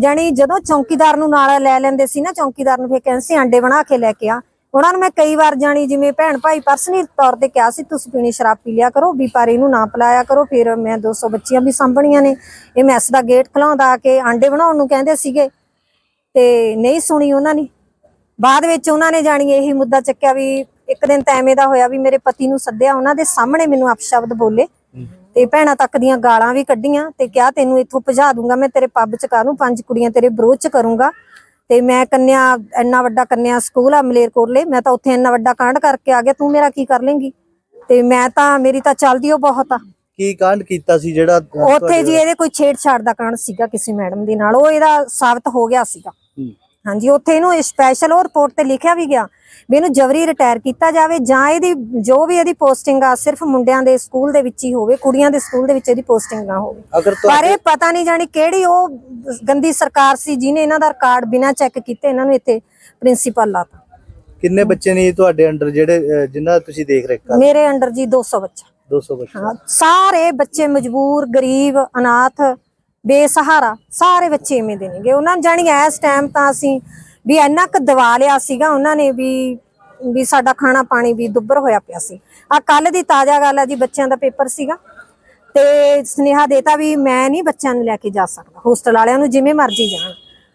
ਜਾਣੀ ਜਦੋਂ ਚੌਕੀਦਾਰ ਨੂੰ ਨਾਲ ਲੈ ਲੈਂਦੇ ਸੀ ਨਾ, ਚੌਕੀਦਾਰ ਨੂੰ ਫੇਰ ਕਹਿੰਦੇ ਸੀ, ਆਂਡੇ ਬਣਾ ਕੇ ਲੈ ਕੇ ਆ। ਉਹਨਾਂ ਨੂੰ ਮੈਂ ਕਈ ਵਾਰ ਜਾਣੀ ਜਿਵੇਂ ਭੈਣ ਭਾਈ ਪਰਸਨਲ ਤੌਰ ਤੇ ਕਿਹਾ ਸੀ, ਤੁਸੀਂ ਪੀਣੀ ਸ਼ਰਾਬ ਪੀ ਲਿਆ ਕਰੋ ਵੀ ਪਰ ਨਾ ਪਿਲਾਇਆ ਕਰੋ। ਫਿਰ ਮੈਂ 200 ਬੱਚੀਆਂ ਵੀ ਸਾਂਭਣੀਆਂ ਨੇ। ਇਹ ਮੈਸ ਦਾ ਗੇਟ ਖਲਾਉਂਦਾ ਆ ਕੇ ਆਂਡੇ ਬਣਾਉਣ ਨੂੰ ਕਹਿੰਦੇ ਸੀਗੇ ਤੇ ਨਹੀਂ ਸੁਣੀ ਉਹਨਾਂ ਨੇ। ਬਾਅਦ ਵਿੱਚ ਉਹਨਾਂ ਨੇ ਜਾਣੀ ਇਹੀ ਮੁੱਦਾ ਚੱਕਿਆ ਵੀ ਇੱਕ ਦਿਨ ਤਾਂ ਐਵੇਂ ਦਾ ਹੋਇਆ ਵੀ ਮੇਰੇ ਪਤੀ ਨੂੰ ਸੱਦਿਆ, ਉਹਨਾਂ ਦੇ ਸਾਹਮਣੇ ਮੈਨੂੰ ਅਪਸ਼ਬਦ ਬੋਲੇ। ਤੇ ਭੈਣਾਂ ਤੱਕ ਦੀਆਂ ਗਾਲਾਂ ਵੀ ਕੱਢੀਆਂ ਤੇ ਕਿਹਾ ਤੈਨੂੰ ਇੱਥੋਂ ਭਜਾ ਦੂੰਗਾ ਮੈਂ ਤੇਰੇ ਪੱਬ ਚ ਕਰੂੰ ਪੰਜ ਕੁੜੀਆਂ ਤੇਰੇ ਵਿਰੋਧ ਚ ਕਰੂੰਗਾ। ਤੇ ਮੈਂ ਕੰਨਿਆ ਇੰਨਾ ਵੱਡਾ ਕੰਨਿਆ ਸਕੂਲ ਆ ਮਲੇਰਕੋਟਲੇ ਮੈਂ ਤਾਂ ਉੱਥੇ ਇੰਨਾ ਵੱਡਾ ਕਾਂਡ ਕਰਕੇ ਆ ਗਿਆ ਤੂੰ ਮੇਰਾ ਕੀ ਕਰ ਲੇਂਗੀ? ਤੇ ਮੈਂ ਤਾਂ ਮੇਰੀ ਤਾਂ ਚੱਲਦੀ ਉਹ ਬਹੁਤ ਆ। ਕੀ ਕਾਂਡ ਕੀਤਾ ਸੀ ਜਿਹੜਾ ਉੱਥੇ ਜੀ ਇਹਦੇ ਕੋਈ ਛੇੜਛਾੜ ਦਾ ਕਾਂਡ ਸੀਗਾ ਕਿਸੇ ਮੈਡਮ ਦੇ ਨਾਲ ਉਹ ਇਹਦਾ ਸਾਬਤ ਹੋ ਗਿਆ ਸੀਗਾ। ਹੂੰ। ਹਾਂਜੀ ਉੱਥੇ ਇਹਨੂੰ ਸਪੈਸ਼ਲ ਉਹ ਰਿਪੋਰਟ ਤੇ ਲਿਖਿਆ ਵੀ ਗਿਆ ਵੀ ਇਹਨੂੰ ਜਬਰੀ ਰਿਟਾਇਰ ਕੀਤਾ ਜਾਵੇ ਜਾਂ ਇਹਦੀ ਜੋ ਵੀ ਇਹਦੀ ਪੋਸਟਿੰਗ ਆ ਸਿਰਫ ਮੁੰਡਿਆਂ ਦੇ ਸਕੂਲ ਦੇ ਵਿੱਚ ਹੀ ਹੋਵੇ ਕੁੜੀਆਂ ਦੇ ਸਕੂਲ ਦੇ ਵਿੱਚ ਇਹਦੀ ਪੋਸਟਿੰਗ ਨਾ ਹੋਵੇ। ਪਰ ਇਹ ਪਤਾ ਨਹੀਂ ਜਾਣੀ ਕਿਹੜੀ ਉਹ ਗੰਦੀ ਸਰਕਾਰ ਸੀ ਜਿਹਨੇ ਇਹਨਾਂ ਦਾ ਰਿਕਾਰਡ ਬਿਨਾਂ ਚੈੱਕ ਕੀਤੇ ਇਹਨਾਂ ਨੂੰ ਇੱਥੇ ਪ੍ਰਿੰਸੀਪਲ ਲਾਤਾ। ਕਿੰਨੇ ਬੱਚੇ ਨੇ ਤੁਹਾਡੇ ਅੰਡਰ ਜਿਹੜੇ ਜਿਨ੍ਹਾਂ ਤੁਸੀਂ ਦੇਖ ਰਹੇ ਕਰ ਮੇਰੇ ਅੰਡਰ ਜੀ 200 ਬੱਚਾ। 200 ਬੱਚੇ। ਸਾਰੇ ਬੱਚੇ ਮਜਬੂਰ ਗਰੀਬ ਅਨਾਥ ਬੇਸਹਾਰਾ, ਸਾਰੇ ਬੱਚੇ ਐਵੇਂ ਦੇ ਨੇਗੇ। ਉਹਨਾਂ ਨੂੰ ਜਾਣੀ ਇਸ ਟਾਈਮ ਤਾਂ ਅਸੀਂ ਵੀ ਇੰਨਾ ਕੁ ਦਵਾ ਲਿਆ ਸੀਗਾ ਉਹਨਾਂ ਨੇ ਵੀ ਵੀ ਸਾਡਾ ਖਾਣਾ ਪਾਣੀ ਵੀ ਦੁੱਬਰ ਹੋਇਆ ਪਿਆ ਸੀ। ਆ ਕੱਲ ਦੀ ਤਾਜ਼ਾ ਗੱਲ ਆ ਜੀ, ਬੱਚਿਆਂ ਦਾ ਪੇਪਰ ਸੀਗਾ। ਤੇ ਸੁਨੇਹਾ ਦੇਤਾ ਵੀ ਮੈਂ ਨਹੀਂ ਬੱਚਿਆਂ ਨੂੰ ਲੈ ਕੇ ਜਾ ਸਕਦਾ ਹੋਸਟਲ ਵਾਲਿਆਂ ਨੂੰ ਜਿਵੇਂ ਮਰਜ਼ੀ ਜਾਣ।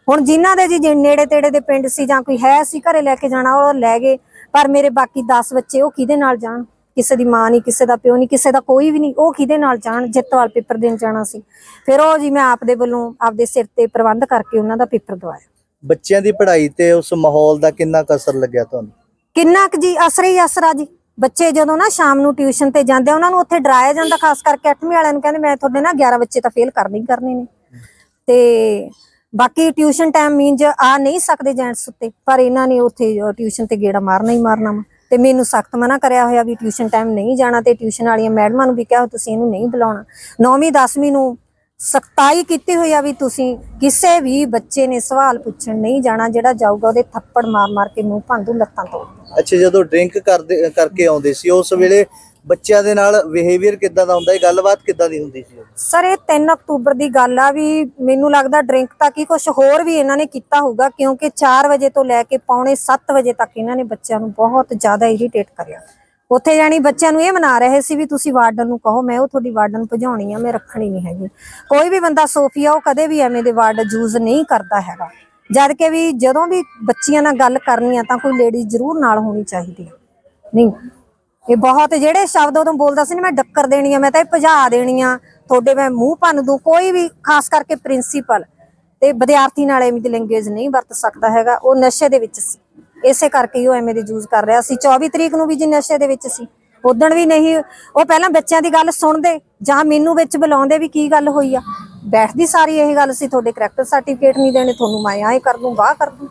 ਹੁਣ ਜਿਨ੍ਹਾਂ ਦੇ ਜੀ ਨੇੜੇ ਤੇੜੇ ਦੇ ਪਿੰਡ ਸੀ ਜਾਂ ਕੋਈ ਹੈ ਸੀ ਘਰੇ ਲੈ ਕੇ ਜਾਣਾ, ਉਹ ਲੈ ਗਏ, ਪਰ ਮੇਰੇ ਬਾਕੀ 10 ਬੱਚੇ ਉਹ ਕਿਹਦੇ ਨਾਲ ਜਾਣ? ਕਿਸੇ ਦੀ ਮਾਂ ਨਹੀਂ ਕਿਸੇ ਦਾ ਪਿਓ ਨਹੀਂ ਕਿਸੇ ਦਾ ਕੋਈ ਵੀ ਨਹੀਂ ਉਹ ਕਿਹਦੇ ਨਾਲ ਜਾਣ? ਜਿੱਤਵਾਲ ਪੇਪਰ ਦੇਣ ਜਾਣਾ ਸੀ। ਫਿਰ ਉਹ ਜੀ ਮੈਂ ਆਪਦੇ ਵੱਲੋਂ ਆਪਦੇ ਸਿਰ ਤੇ ਪ੍ਰਬੰਧ ਕਰਕੇ ਉਹਨਾਂ ਦਾ ਪੇਪਰ ਦਵਾਇਆ। ਬੱਚਿਆਂ ਦੀ ਪੜ੍ਹਾਈ ਤੇ ਉਸ ਮਾਹੌਲ ਦਾ ਕਿੰਨਾ ਕੁ ਅਸਰ ਲੱਗਿਆ ਤੁਹਾਨੂੰ? ਕਿੰਨਾ ਕੁ ਜੀ ਅਸਰ ਹੀ ਅਸਰ ਆ ਜੀ। ਬੱਚੇ ਜਦੋਂ ਨਾ ਸ਼ਾਮ ਨੂੰ ਟਿਊਸ਼ਨ ਤੇ ਜਾਂਦੇ ਆ, ਉਹਨਾਂ ਨੂੰ ਉੱਥੇ ਡਰਾਇਆ ਜਾਂਦਾ ਖਾਸ ਕਰਕੇ 8ਵੀਂ ਵਾਲਿਆਂ ਨੂੰ ਕਹਿੰਦੇ ਮੈਂ ਤੁਹਾਡੇ ਨਾ 11 ਬੱਚੇ ਤਾਂ ਫੇਲ ਕਰਨੇ ਹੀ ਕਰਨੇ ਨੇ। ਤੇ ਬਾਕੀ ਟਿਊਸ਼ਨ ਟਾਈਮ ਮੀਨਜ ਆ ਨਹੀਂ ਸਕਦੇ ਜੈਂਟਸ ਉੱਤੇ ਪਰ ਇਹਨਾਂ ਨੇ ਉੱਥੇ ਟਿਊਸ਼ਨ ਤੇ ਗੇੜਾ ਮਾਰਨਾ ਹੀ ਮਾਰਨਾ ਵਾ। ਤੇ ਮੈਨੂੰ ਸਖਤ ਮਨਾ ਕਰਿਆ ਹੋਇਆ ਵੀ ਟਿਊਸ਼ਨ ਟਾਈਮ ਨਹੀਂ ਜਾਣਾ ਤੇ ਟਿਊਸ਼ਨ ਵਾਲੀਆਂ ਮੈਡਮਾਂ ਨੂੰ ਵੀ ਕਿਹਾ ਤੁਸੀਂ ਇਹਨੂੰ ਨਹੀਂ ਬੁਲਾਉਣਾ। 9ਵੀਂ 10ਵੀਂ ਨੂੰ ਸਖਤਾਈ ਕੀਤੀ ਹੋਈ ਆ ਵੀ ਤੁਸੀਂ ਕਿਸੇ ਵੀ ਬੱਚੇ ਨੇ ਸਵਾਲ ਪੁੱਛਣ ਨਹੀਂ ਜਾਣਾ, ਜਿਹੜਾ ਜਾਊਗਾ ਉਹਦੇ ਥੱਪੜ ਮਾਰ ਮਾਰ ਕੇ ਮੂੰਹ ਭੰਦੂ ਲੱਤਾਂ ਤੋੜ ਅੱਛਾ, ਜਦੋਂ ਡਰਿੰਕ ਕਰਦੇ, ਕਰਕੇ ਆਉਂਦੇ ਸੀ, ਉਸ ਵੇਲੇ ਬੱਚਿਆਂ ਦੇ ਨਾਲ ਬਿਹੇਵੀਅਰ ਕਿੱਦਾਂ ਦਾ ਹੁੰਦਾ ਹੈ? ਗੱਲਬਾਤ ਕਿੱਦਾਂ ਦੀ ਹੁੰਦੀ ਸੀ ਸਰ, ਇਹ 3 ਅਕਤੂਬਰ ਦੀ ਗੱਲ ਆ ਵੀ ਮੈਨੂੰ ਲੱਗਦਾ ਡਰਿੰਕ ਤੱਕ ਹੀ ਕੁਝ ਹੋਰ ਵੀ ਇਹਨਾਂ ਨੇ ਕੀਤਾ ਹੋਊਗਾ, ਕਿਉਂਕਿ 4 ਵਜੇ ਤੋਂ ਲੈ ਕੇ ਪੌਣੇ 7 ਵਜੇ ਤੱਕ ਇਹਨਾਂ ਨੇ ਬੱਚਿਆਂ ਨੂੰ ਬਹੁਤ ਜ਼ਿਆਦਾ ਇਰੀਟੇਟ ਕਰਿਆ। ਉੱਥੇ ਜਾਣੀ ਬੱਚਿਆਂ ਨੂੰ ਇਹ ਮਨਾ ਰਹੇ ਸੀ ਵੀ ਤੁਸੀਂ ਵਾਰਡਨ ਨੂੰ ਕਹੋ, ਮੈਂ ਉਹ ਤੁਹਾਡੀ ਵਾਰਡਨ ਭਜਾਉਣੀ ਆ, ਮੈਂ ਰੱਖਣੀ ਨਹੀਂ ਹੈਗੀ। ਕੋਈ ਵੀ ਬੰਦਾ ਸੋਫੀਆ, ਉਹ ਕਦੇ ਵੀ ਐਵੇਂ ਦੇ ਵਰਡ ਯੂਜ਼ ਨਹੀਂ ਕਰਦਾ ਹੈਗਾ। ਜਦ ਕਿ ਵੀ ਜਦੋਂ ਵੀ ਬੱਚੀਆਂ ਨਾਲ ਗੱਲ ਕਰਨੀ ਆ ਤਾਂ ਕੋਈ ਲੇਡੀ ਜ਼ਰੂਰ ਨਾਲ ਹੋਣੀ ਚਾਹੀਦੀ ਆ। ਨਹੀਂ ਇਹ ਬਹੁਤ, ਜਿਹੜੇ ਸ਼ਬਦ ਉਦੋਂ ਬੋਲਦਾ ਸੀ ਨਾ, ਮੈਂ ਡੱਕਰ ਦੇਣੀ ਆ, ਮੈਂ ਤਾਂ ਇਹ ਭਜਾ ਦੇਣੀ ਆ, ਤੁਹਾਡੇ ਮੈਂ ਮੂੰਹ ਭੰਨ ਦੂੰ, ਕੋਈ ਵੀ, ਖਾਸ ਕਰਕੇ ਪ੍ਰਿੰਸੀਪਲ ਤੇ ਵਿਦਿਆਰਥੀ ਨਾਲ ਐਵੇਂ ਦੀ ਲੈਂਗੁਏਜ ਨਹੀਂ ਵਰਤ ਸਕਦਾ ਹੈਗਾ, ਉਹ ਨਸ਼ੇ ਦੇ ਵਿੱਚ ਸੀ। ਇਸੇ ਕਰਕੇ ਹੀ ਉਹ ਐਵੇਂ ਦੀ ਯੂਜ਼ ਕਰ ਰਿਹਾ ਸੀ। 24 ਤਰੀਕ ਨੂੰ ਵੀ ਜੀ ਨਸ਼ੇ ਦੇ ਵਿੱਚ ਸੀ। ਉਦਣ ਵੀ ਨਹੀਂ, ਉਹ ਪਹਿਲਾਂ ਬੱਚਿਆਂ ਦੀ ਗੱਲ ਸੁਣਦੇ, ਜਾਂ ਮੈਨੂੰ ਵਿੱਚ ਬੁਲਾਉਂਦੇ ਵੀ ਕੀ ਗੱਲ ਹੋਈ ਆ। ਬੈਠਦੀ ਸਾਰੀ ਇਹ ਗੱਲ ਸੀ, ਤੁਹਾਡੇ ਕਰੈਕਟਰ ਸਰਟੀਫਿਕੇਟ ਨਹੀਂ ਦੇਣੇ, ਤੁਹਾਨੂੰ ਮੈਂ ਐਂ ਕਰ ਦੂੰ, ਵਾਹ ਕਰ ਦੂੰ।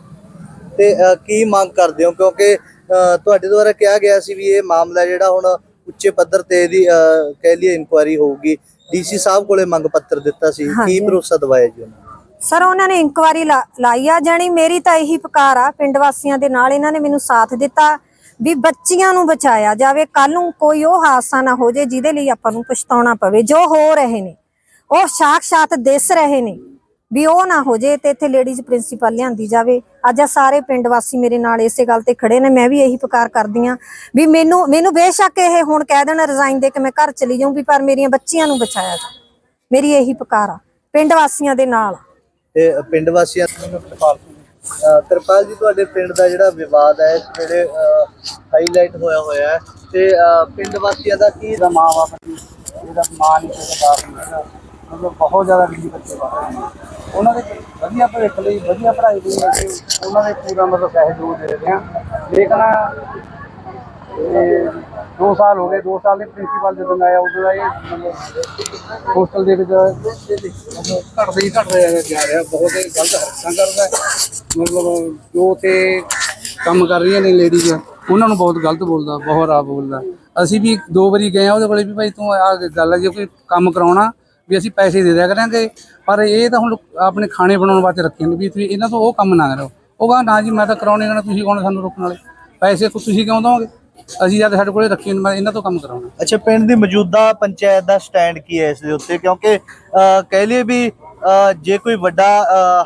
ਤੇ ਕੀ ਮੰਗ ਕਰਦੇ ਹੋ? ਕਿਉਂਕਿ ਤੁਹਾਡੇ ਦੁਆਰਾ ਕਿਹਾ ਗਿਆ ਸੀ ਵੀ ਇਹ ਮਾਮਲਾ ਜਿਹੜਾ ਹੁਣ ਉੱਚੇ ਪੱਧਰ ਤੇ ਅ, ਕਹਿ ਲਈਏ ਇਨਕੁਆਇਰੀ ਹੋਊਗੀ। ਡੀਸੀ ਸਾਹਿਬ ਕੋਲੇ ਮੰਗ ਪੱਤਰ ਦਿੱਤਾ ਸੀ। ਕੀ। ਭਰੋਸਾ ਦਵਾਇਆ ਜੀ ਉਹਨਾਂ? ਸਰ ਉਹਨਾਂ ਨੇ ਇਨਕੁਆਰੀ ਲਾਈ ਆ ਜਾਣੀ ਮੇਰੀ ਤਾਂ ਇਹੀ ਪੁਕਾਰ ਆ ਪਿੰਡ ਵਾਸੀਆਂ ਦੇ ਨਾਲ ਇਹਨਾਂ ਨੇ ਮੈਨੂੰ ਸਾਥ ਦਿੱਤਾ ਵੀ ਬੱਚੀਆਂ ਨੂੰ ਬਚਾਇਆ ਜਾਵੇ। ਕੱਲ ਨੂੰ ਕੋਈ ਉਹ ਹਾਦਸਾ ਨਾ ਹੋ ਜੇ ਜਿਹਦੇ ਲਈ ਆਪਾਂ ਨੂੰ ਪਛਤਾਉਣਾ ਪਵੇ। ਜੋ ਹੋ ਰਹੇ ਨੇ ਉਹ ਸਾਖਸ਼ਾਤ ਦਿਸ ਰਹੇ ਨੇ। ਵੀ ਉਹ ਨਾ ਹੋ ਜੇ ਤੇ ਇੱਥੇ ਲੇਡੀਜ਼ ਪ੍ਰਿੰਸੀਪਲ ਲਿਆਂਦੀ ਜਾਵੇ। ਅੱਜ ਆ ਸਾਰੇ ਪਿੰਡ ਵਾਸੀ ਮੇਰੇ ਨਾਲ ਇਸੇ ਗੱਲ ਤੇ ਖੜੇ ਨੇ ਮੈਂ ਵੀ ਇਹੀ ਪੁਕਾਰ ਕਰਦੀ ਆ ਵੀ ਮੈਨੂੰ ਮੈਨੂੰ ਬੇਸ਼ੱਕ ਇਹ ਹੁਣ ਕਹਿ ਦੇਣ ਰਿਜ਼ਾਈਨ ਦੇ ਕੇ ਮੈਂ ਘਰ ਚਲੀ ਜਾਊਂ ਵੀ ਪਰ ਮੇਰੀਆਂ ਬੱਚੀਆਂ ਨੂੰ ਬਚਾਇਆ ਜਾ। ਮੇਰੀ ਇਹੀ ਪੁਕਾਰ ਆ ਪਿੰਡ ਵਾਸੀਆਂ ਦੇ ਨਾਲ। ਤੇ ਪਿੰਡ ਵਾਸੀਆਂ ਅ, ਕਿਰਪਾਲ ਜੀ ਤੁਹਾਡੇ ਪਿੰਡ ਦਾ ਜਿਹੜਾ ਵਿਵਾਦ ਹੈ ਇਸ ਵੇਲੇ ਹਾਈਲਾਈਟ ਹੋਇਆ ਹੋਇਆ ਹੈ ਤੇ ਅ, ਪਿੰਡ ਵਾਸੀਆਂ ਦਾ ਕੀ ਇਹਦਾ ਮਾਂ ਬਾਪ ਦੀ ਇਹਦਾ ਮਾਂ ਨਹੀਂ ਕਿਸੇ ਬਾਪ ਨਹੀਂ ਹੈਗਾ ਮਤਲਬ ਬਹੁਤ ਜ਼ਿਆਦਾ ਗਰੀਬ ਬੱਚੇ ਪੜ੍ਹ ਨੇ। ਉਹਨਾਂ ਦੇ ਵਧੀਆ ਭਵਿੱਖ ਲਈ, ਵਧੀਆ ਪੜ੍ਹਾਈ ਲਈ ਅਸੀਂ ਉਹਨਾਂ ਦੇ ਪੂਰਾ ਮਤਲਬ ਸਹਿਯੋਗ ਦੇ ਰਹੇ ਹਾਂ। ਲੇਕਿਨ ਇਹ ਸਾਲ ਹੋ ਗਏ, ਦੋ ਸਾਲ ਦੇ ਪ੍ਰਿੰਸੀਪਲ ਜਦੋਂ ਆਇਆ, ਉਦੋਂ ਦਾ ਇਹ ਹੋਸਟਲ ਦੇ ਵਿੱਚ ਘਟਦੇ ਹੀ ਘਟਦੇ ਜਾ ਰਿਹਾ, ਬਹੁਤ ਹੀ ਗਲਤ ਹਰਕਤਾਂ ਕਰਦਾ ਮਤਲਬ ਜੋ ਤੇ ਕੰਮ ਕਰ ਰਹੀਆਂ ਨੇ ਲੇਡੀਜ਼ ਉਹਨਾਂ ਨੂੰ ਬਹੁਤ ਗਲਤ ਬੋਲਦਾ, ਬਹੁਤ ਰਾਬ ਬੋਲਦਾ। ਅਸੀਂ ਵੀ ਦੋ ਵਾਰੀ ਗਏ ਆ ਉਹਦੇ ਕੋਲੇ ਵੀ ਭਾਈ ਤੂੰ ਆ ਗੱਲ ਹੈ, ਜੇ ਕੋਈ ਕੰਮ ਕਰਾਉਣਾ ਵੀ ਅਸੀਂ ਪੈਸੇ ਦੇ ਦਿਆ ਕਰਾਂਗੇ। ਪਰ ਇਹ ਤਾਂ ਹੁਣ ਆਪਣੇ ਖਾਣੇ ਬਣਾਉਣ ਵਾਸਤੇ ਰੱਖੇ ਨੇ ਵੀ ਤੁਸੀਂ ਇਹਨਾਂ ਤੋਂ ਉਹ ਕੰਮ ਨਾ ਕਰੋ। ਉਹ ਕਹਿੰਦਾ ਨਾ ਜੀ, ਮੈਂ ਤਾਂ ਕਰਾਉਣੇ ਨਾ, ਤੁਸੀਂ ਕੌਣ ਸਾਨੂੰ ਰੋਕਣ ਵਾਲੇ? ਪੈਸੇ ਤੁਸੀਂ ਕਿਉਂ ਦੋਗੇ ਅਸੀਂ ਜਦ ਸਾਡੇ ਕੋਲੇ ਰੱਖੇ ਨੇ, ਮੈਂ ਇਹਨਾਂ ਤੋਂ ਕੰਮ ਕਰਾਉਣਾ। ਅੱਛਾ, ਪਿੰਡ ਦੀ ਮੌਜੂਦਾ ਪੰਚਾਇਤ ਦਾ ਸਟੈਂਡ ਕੀ ਹੈ ਇਸ ਦੇ ਉੱਤੇ? ਕਿਉਂਕਿ ਕਹਿ ਲਈਏ ਵੀ ਜੇ ਕੋਈ ਵੱਡਾ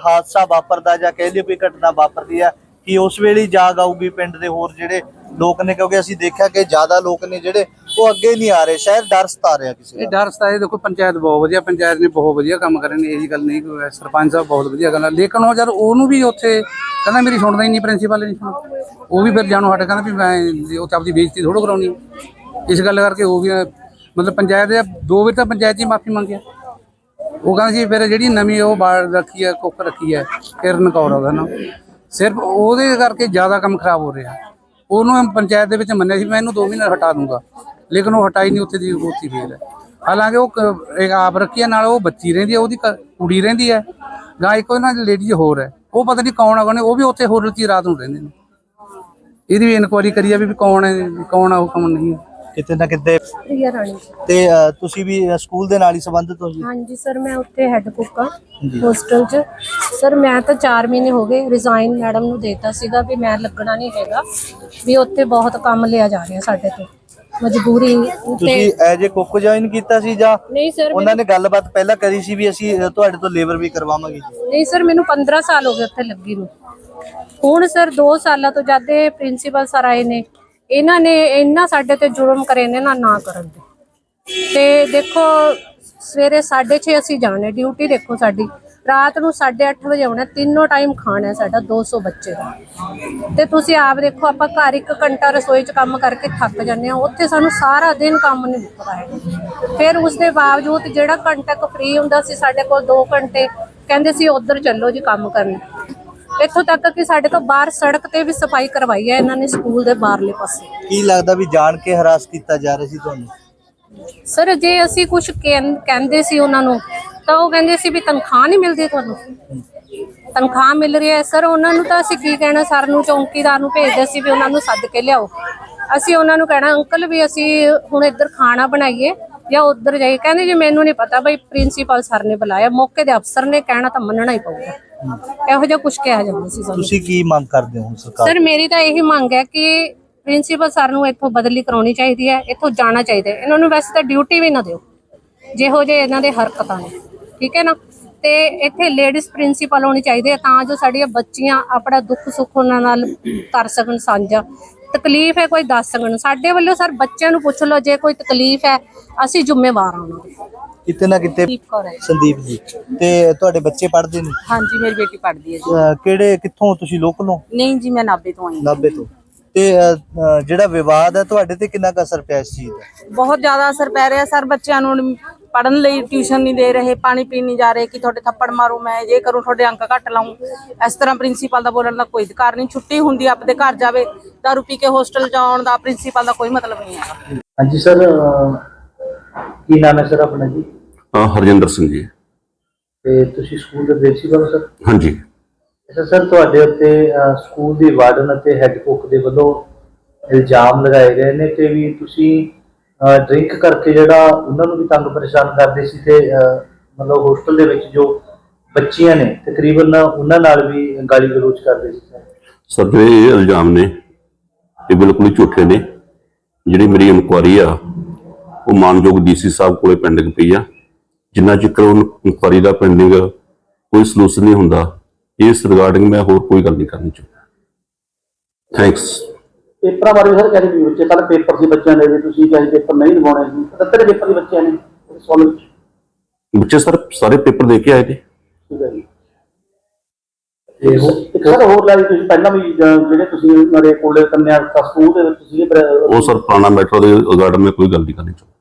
ਹਾਦਸਾ ਵਾਪਰਦਾ ਜਾਂ ਕਹਿ ਲਈਏ ਕੋਈ ਘਟਨਾ ਵਾਪਰਦੀ ਹੈ ਕਿ ਉਸ ਵੇਲੇ ਜਾਗ ਆਊਗੀ ਪਿੰਡ ਦੇ ਹੋਰ ਜਿਹੜੇ ਲੋਕ ਨੇ ਕਿਉਂਕਿ ਅਸੀਂ ਦੇਖਿਆ ਕਿ ਜ਼ਿਆਦਾ ਲੋਕ ਨੇ ਜਿਹੜੇ ਉਹ ਅੱਗੇ ਨਹੀਂ ਆ ਰਹੇ ਸ਼ਾਇਦ ਡਰ ਸਤਾ ਰਿਹਾ ਕਿਸੇ ਇਹ ਦਾ। ਡਰ ਸਤਾਏ ਦੇਖੋ ਪੰਚਾਇਤ ਬਹੁਤ ਵਧੀਆ ਪੰਚਾਇਤ ਨੇ ਬਹੁਤ ਵਧੀਆ ਕੰਮ ਕਰੇ ਨੇ ਇਹ ਜੀ ਗੱਲ ਨਹੀਂ ਕੋਈ ਹੈ। ਸਰਪੰਚ ਸਾਹਿਬ ਬਹੁਤ ਵਧੀਆ ਗੱਲ ਹੈ ਲੇਕਿਨ ਉਹ ਜਦ ਉਹਨੂੰ ਵੀ ਉੱਥੇ ਕਹਿੰਦਾ ਮੇਰੀ ਸੁਣਦਾ ਹੀ ਨਹੀਂ ਪ੍ਰਿੰਸੀਪਲ ਨਹੀਂ ਸੁਣਦਾ। ਉਹ ਵੀ ਫਿਰ ਜਾਣੋ ਹਟ ਕਹਿੰਦਾ ਵੀ ਮੈਂ ਉਹ ਤਾਂ ਆਪਦੀ ਬੇਇੱਜ਼ਤੀ ਥੋੜੋ ਕਰਾਉਣੀ ਇਸ ਗੱਲ ਕਰਕੇ ਉਹ ਵੀ ਮਤਲਬ ਪੰਚਾਇਤ ਦੇ ਦੋ ਵਾਰ ਤਾਂ ਪੰਚਾਇਤ ਹੀ ਮਾਫੀ ਮੰਗਿਆ। ਉਹ ਕਹਿੰਦਾ ਸੀ ਫਿਰ ਜਿਹੜੀ ਨਵੀਂ ਉਹ ਬਾੜ ਰੱਖੀ ਹੈ ਕੁੱਕ ਰੱਖੀ ਹੈ ਕਿਰਨ ਕੌਰ ਉਹਦਾ ਨਾਮ। ਸਿਰਫ ਉਹਦੇ ਕਰਕੇ ਜ਼ਿਆਦਾ ਕੰਮ ਖਰਾਬ ਹੋ ਰਿਹਾ। ਉਹਨੂੰ ਪੰਚਾਇਤ ਦੇ ਵਿੱਚ ਮੰਨਿਆ ਸੀ, ਮੈਂ ਇਹਨੂੰ 2 ਮਹੀਨੇ ਹਟਾ ਦੂੰਗਾ। ਲੇਕਿਨ ਉਹ ਹਟਾਈ ਨਹੀਂ, ਉੱਥੇ ਦੀ ਉੱਥੇ ਫੇਲ ਹੈ। ਹਾਲਾਂਕਿ ਉਹ ਕ- ਇੱਕ ਆਪ ਰੱਖੀ ਹੈ, ਨਾਲ ਉਹ ਬੱਚੀ ਰਹਿੰਦੀ ਹੈ, ਉਹਦੀ ਕ- ਕੁੜੀ ਰਹਿੰਦੀ ਹੈ ਗਾਂ ਇੱਕ ਉਹਨਾਂ ਦੀ ਲੇਡੀ ਹੋਰ ਹੈ। ਉਹ ਪਤਾ ਨਹੀਂ ਕੌਣ ਆ, ਕੌਣ ਉਹ ਵੀ ਉੱਥੇ ਹੋਰ 'ਚ ਰਾਤ ਨੂੰ ਰਹਿੰਦੇ ਨੇ। ਇਹਦੀ ਵੀ ਇਨਕੁਆਇਰੀ ਕਰੀ ਆ ਵੀ ਕੌਣ ਹੈ ਕੌਣ ਆ, ਉਹ ਕੌਣ ਨਹੀਂ ਹੈ। ਕਿਤੇ ਨਾ ਕਿਤੇ ਪ੍ਰਿਆ ਰਾਣੀ ਤੇ ਅ, ਤੁਸੀਂ ਵੀ ਅ, ਸਕੂਲ ਦੇ ਨਾਲ ਹੀ ਸੰਬੰਧਿਤ ਹੋ ਜੀ? ਹਾਂਜੀ ਸਰ ਮੈਂ ਉੱਥੇ ਹੈੱਡ ਕੁੱਕ ਆ ਹੋਸਟਲ 'ਚ। ਸਰ ਮੈਂ ਤਾਂ 4 ਮਹੀਨੇ ਹੋ ਗਏ ਰਿਜ਼ਾਈਨ ਮੈਡਮ ਨੂੰ ਦੇਤਾ ਸੀਗਾ ਵੀ ਮੈਂ ਲੱਗਣਾ ਨਹੀਂ ਹੈਗਾ ਵੀ ਉੱਥੇ ਬਹੁਤ ਕੰਮ ਲਿਆ ਜਾ ਰਿਹਾ ਸਾਡੇ ਤੋਂ। ਮਜਬੂਰੀ ਤੇ ਤੁਸੀਂ ਐਜ ਏ ਕੁੱਕ ਜੁਆਇਨ ਕੀਤਾ ਸੀ ਜਾਂ ਨਹੀਂ ਸਰ ਉਹਨਾਂ ਨੇ ਗੱਲਬਾਤ ਪਹਿਲਾਂ ਕਰੀ ਸੀ ਵੀ ਅਸੀਂ ਅ, ਤੁਹਾਡੇ ਤੋਂ ਲੇਬਰ ਵੀ ਕਰਵਾਵਾਂਗੇ ਜੀ? ਨਹੀਂ ਸਰ ਮੈਨੂੰ 15 ਸਾਲ ਹੋ ਗਏ ਉੱਥੇ ਲੱਗੀ ਨੂੰ। ਹੁਣ ਸਰ 2 ਸਾਲਾਂ ਤੋਂ ਜਦ ਦੇ ਪ੍ਰਿੰਸੀਪਲ ਸਰ ਆਏ ਨੇ। ਇਹਨਾਂ ਨੇ ਇੰਨਾ ਸਾਡੇ ਤੇ ਜ਼ੁਲਮ ਕਰੇ ਨੇ ਨਾ ਨਾ ਕਰਨ ਦੇ। ਤੇ ਦੇਖੋ, ਸਵੇਰੇ 6:30 ਅਸੀਂ ਜਾਣੇ, ਡਿਊਟੀ ਦੇਖੋ ਸਾਡੀ। ਰਾਤ ਨੂੰ 8:30 ਵਜੇ ਆਉਣਾ, ਤਿੰਨੋਂ ਟਾਈਮ ਖਾਣਾ ਹੈ ਸਾਡਾ 200 ਬੱਚੇ ਦਾ। ਤੇ ਤੁਸੀਂ ਆਪ ਦੇਖੋ, ਆਪਾਂ ਘਰ ਇੱਕ ਘੰਟਾ ਰਸੋਈ 'ਚ ਕੰਮ ਕਰਕੇ ਥੱਕ ਜਾਂਦੇ ਆ ਉੱਥੇ ਸਾਨੂੰ ਸਾਰਾ ਦਿਨ ਕੰਮ ਨਹੀਂ ਮੁੱਕਦਾ ਹੈ। ਫਿਰ ਉਸ ਦੇ ਬਾਵਜੂਦ ਜਿਹੜਾ ਘੰਟਾ ਕੁ ਫ੍ਰੀ ਹੁੰਦਾ ਸੀ, ਸਾਡੇ ਕੋਲ 2 ਘੰਟੇ, ਕਹਿੰਦੇ ਸੀ ਉਧਰ ਚੱਲੋ ਜੀ ਕੰਮ ਕਰਨ। ਇੱਥੋਂ ਤੱਕ ਕਿ ਸਾਡੇ ਤੋਂ ਬਾਹਰ ਸੜਕ ਤੇ ਵੀ ਸਫ਼ਾਈ ਕਰਵਾਈ ਹੈ ਇਹਨਾਂ ਨੇ ਸਕੂਲ ਦੇ ਬਾਹਰਲੇ ਪਾਸੇ। ਕੀ ਲੱਗਦਾ ਵੀ ਜਾਣ ਕੇ ਹਰਾਸ ਕੀਤਾ ਜਾ ਰਿਹਾ ਸੀ ਤੁਹਾਨੂੰ? ਸਰ ਜੇ ਅਸੀਂ ਕੁਝ ਕਹਿੰਦੇ ਸੀ ਉਹਨਾਂ ਨੂੰ ਤਾਂ ਉਹ ਕਹਿੰਦੇ ਸੀ ਵੀ ਤਨਖਾਹ ਨਹੀਂ ਮਿਲਦੀ ਤੁਹਾਨੂੰ। ਤਨਖਾਹ ਮਿਲ ਰਹੀ ਹੈ। ਸਰ ਉਹਨਾਂ ਨੂੰ ਤਾਂ ਅਸੀਂ ਕੀ ਕਹਿਣਾ? ਸਰ ਨੂੰ ਚੌਂਕੀਦਾਰ ਨੂੰ ਭੇਜਦੇ ਸੀ ਵੀ ਉਹਨਾਂ ਨੂੰ ਸੱਦ ਕੇ ਲਿਆਓ। ਅਸੀਂ ਉਹਨਾਂ ਨੂੰ ਕਹਿਣਾ ਅੰਕਲ ਵੀ ਅਸੀਂ ਹੁਣ ਇੱਧਰ ਖਾਣਾ ਬਣਾਈਏ। ਜਾਂ ਉੱਧਰ ਜਾਈਏ ਕਹਿੰਦੇ ਜੀ ਮੈਨੂੰ ਨਹੀਂ ਪਤਾ ਬਈ ਪ੍ਰਿੰਸੀਪਲ ਸਰ ਨੇ ਬੁਲਾਇਆ ਮੌਕੇ ਦੇ ਅਫਸਰ ਨੇ ਕਹਿਣਾ ਤਾਂ ਮੰਨਣਾ ਹੀ ਪਊਗਾ। ਇਹੋ ਜਿਹਾ ਕੁਝ ਕਿਹਾ ਜਾਂਦਾ ਸੀ ਸਾਨੂੰ। ਤੁਸੀਂ ਕੀ ਮੰਗ ਕਰਦੇ ਹੋ ਸਰਕਾਰ ਸਰ ਮੇਰੀ ਤਾਂ ਇਹੀ ਮੰਗ ਹੈ ਕਿ ਪ੍ਰਿੰਸੀਪਲ ਸਰ ਨੂੰ ਇੱਥੋਂ ਬਦਲੀ ਕਰਾਉਣੀ ਚਾਹੀਦੀ ਹੈ ਇੱਥੋਂ ਜਾਣਾ ਚਾਹੀਦਾ ਹੈ। ਇਹਨਾਂ ਨੂੰ ਵੈਸੇ ਤਾਂ ਡਿਊਟੀ ਵੀ ਨਾ ਦਿਓ। ਜਿਹੋ ਜਿਹੇ ਇਹਨਾਂ ਦੇ ਹਰਕਤਾਂ ਨੇ ਠੀਕ ਹੈ ਨਾ? ਤੇ ਇੱਥੇ ਲੇਡੀਜ਼ ਪ੍ਰਿੰਸੀਪਲ ਹੋਣੀ ਚਾਹੀਦੀ ਹੈ ਤਾਂ ਜੋ ਸਾਡੀਆਂ ਬੱਚੀਆਂ ਆਪਣਾ ਦੁੱਖ ਸੁੱਖ ਉਹਨਾਂ ਨਾਲ ਕਰ ਸਕਣ ਸਾਂਝਾ। ਤਕਲੀਫ ਹੈ ਕੋਈ ਦੱਸ ਸਕਣ। ਸਾਡੇ ਵੱਲੋਂ ਸਰ ਬੱਚਿਆਂ ਨੂੰ ਪੁੱਛ ਲਓ ਜੇ ਕੋਈ ਤਕਲੀਫ ਹੈ ਅਸੀਂ ਜ਼ਿੰਮੇਵਾਰ ਹਾਂ ਉਹਨਾਂ ਦੇ। ਕਿਤੇ ਨਾ ਕਿਤੇ ਦੀਪ ਕੌਰ ਹੈ। ਸੰਦੀਪ ਜੀ। ਤੇ ਤੁਹਾਡੇ ਬੱਚੇ ਪੜ੍ਹਦੇ ਨੇ? ਹਾਂਜੀ ਮੇਰੀ ਬੇਟੀ ਪੜ੍ਹਦੀ ਹੈ ਜੀ। ਕਿਹੜੇ ਕਿੱਥੋਂ ਤੁਸੀਂ ਲੋਕਲ ਹੋ? ਨਹੀਂ ਜੀ ਮੈਂ ਨਾਭੇ ਤੋਂ ਆਈ ਹਾਂ। ਨਾਭੇ ਤੋਂ। ਤੇ ਜਿਹੜਾ ਵਿਵਾਦ ਹੈ ਤੁਹਾਡੇ ਤੇ ਕਿੰਨਾ ਕੁ ਅਸਰ ਪਿਆ ਇਸ ਚੀਜ਼ ਦਾ? ਬਹੁਤ ਜ਼ਿਆਦਾ ਅਸਰ ਪੈ ਰਿਹਾ ਸਰ ਬੱਚਿਆਂ ਨੂੰ ਪੜਨ ਲਈ ਟਿਊਸ਼ਨ ਨਹੀਂ ਦੇ ਰਹੇ ਪਾਣੀ ਪੀਣ ਨਹੀਂ ਜਾ ਰਹੇ ਕਿ ਤੁਹਾਡੇ ਥੱਪੜ ਮਾਰੂ ਮੈਂ ਇਹ ਕਰੂੰ ਤੁਹਾਡੇ ਅੰਕ ਘੱਟ ਲਾਉਂ ਇਸ ਤਰ੍ਹਾਂ ਪ੍ਰਿੰਸੀਪਲ ਦਾ ਬੋਲਣ ਦਾ ਕੋਈ ਅਧਿਕਾਰ ਨਹੀਂ ਛੁੱਟੀ ਹੁੰਦੀ ਆਪਦੇ ਘਰ ਜਾਵੇ ਦਾਰੂ ਪੀ ਕੇ ਹੋਸਟਲ ਜਾਣ ਦਾ ਪ੍ਰਿੰਸੀਪਲ ਦਾ ਕੋਈ ਮਤਲਬ ਨਹੀਂ ਹੈ ਹਾਂਜੀ ਸਰ ਕੀ ਨਾਮ ਹੈ ਸਰ ਆਪਣਾ ਜੀ? ਹਰਜਿੰਦਰ ਸਿੰਘ ਜੀ। ਤੇ ਤੁਸੀਂ ਸਕੂਲ ਦੇ ਪ੍ਰਿੰਸੀਪਲ ਸਰ ਹਾਂਜੀ। ਅੱਛਾ ਸਰ ਤੁਹਾਡੇ ਉੱਤੇ ਸਕੂਲ ਦੀ ਵਾਰਡਨ ਅਤੇ ਹੈੱਡ ਕੁੱਕ ਦੇ ਵੱਲੋਂ ਇਲਜ਼ਾਮ ਲਗਾਏ ਗਏ ਨੇ ਕਿ ਵੀ ਤੁਸੀਂ ਡਰਿੰਕ ਕਰਕੇ ਜਿਹੜਾ ਉਹਨਾਂ ਨੂੰ ਵੀ ਤੰਗ ਪਰੇਸ਼ਾਨ ਕਰਦੇ ਸੀ ਤੇ ਮਤਲਬ ਹੋਸਟਲ ਦੇ ਵਿੱਚ ਜੋ ਬੱਚੀਆਂ ਨੇ, ਤਕਰੀਬਨ ਉਹਨਾਂ ਨਾਲ ਵੀ ਗਾਲੀ ਗਲੋਚ ਕਰਦੇ ਸੀ ਸਰ। ਜੋ ਇਹ ਇਲਜ਼ਾਮ ਨੇ, ਇਹ ਬਿਲਕੁਲ ਝੂਠੇ ਨੇ। ਜਿਹੜੀ ਮੇਰੀ ਇਨਕੁਆਰੀ ਆ, ਉਹ ਮਾਨਯੋਗ ਡੀਸੀ ਸਾਹਿਬ ਕੋਲੇ ਪੈਂਡਿੰਗ ਪਈ ਆ। ਜਿੰਨਾ ਚਿਰ ਉਹ ਇਨਕੁਆਰੀ ਦਾ ਪੈਂਡਿੰਗ ਕੋਈ ਸੋਲੂਸ਼ਨ ਨਹੀਂ ਹੁੰਦਾ, ਇਸ ਰਿਗਾਰਡਿੰਗ ਮੈਂ ਹੋਰ ਕੋਈ ਗੱਲ ਨਹੀਂ ਕਰਨੀ ਚਾਹੁੰਦਾ। ਥੈਂਕਸ ਪੇਪਰਾਂ ਬਾਰੇ ਸਰ ਕਹਿੰਦੇ ਵੀ ਬੱਚੇ ਕੱਲ ਪੇਪਰ ਸੀ ਬੱਚਿਆਂ ਦੇ ਵੀ ਤੁਸੀਂ ਕਹਿੰਦੇ ਪੇਪਰ ਨਹੀਂ ਲਵਾਉਣੇ ਸੀ। 77 ਪੇਪਰ ਦੇ ਬੱਚਿਆਂ ਨੇ ਸੋਲਵ ਵਿੱਚ? ਬੱਚੇ ਸਰ ਸਾਰੇ ਪੇਪਰ ਦੇ ਕੇ ਆਏ ਨੇ। ਠੀਕ ਹੈ ਜੀ। ਤੇ ਇੱਕ ਸਰ ਹੋਰ ਲੈ ਤੁਸੀਂ ਪਹਿਲਾਂ ਵੀ ਜਿਹੜੇ ਤੁਸੀਂ ਦੇ ਕੋਲੇ ਕੰਨਿਆ ਸਕੂਲ ਦੇ ਵਿੱਚ ਤੁਸੀਂ ਉਹ ਸਰ ਪੁਰਾਣਾ ਮੈਟਰ ਦੇ ਰਿਗਾਰਡ ਮੈਂ ਕੋਈ ਗੱਲ ਨਹੀਂ ਕਰਨੀ ਚਾਹੁੰਦਾ।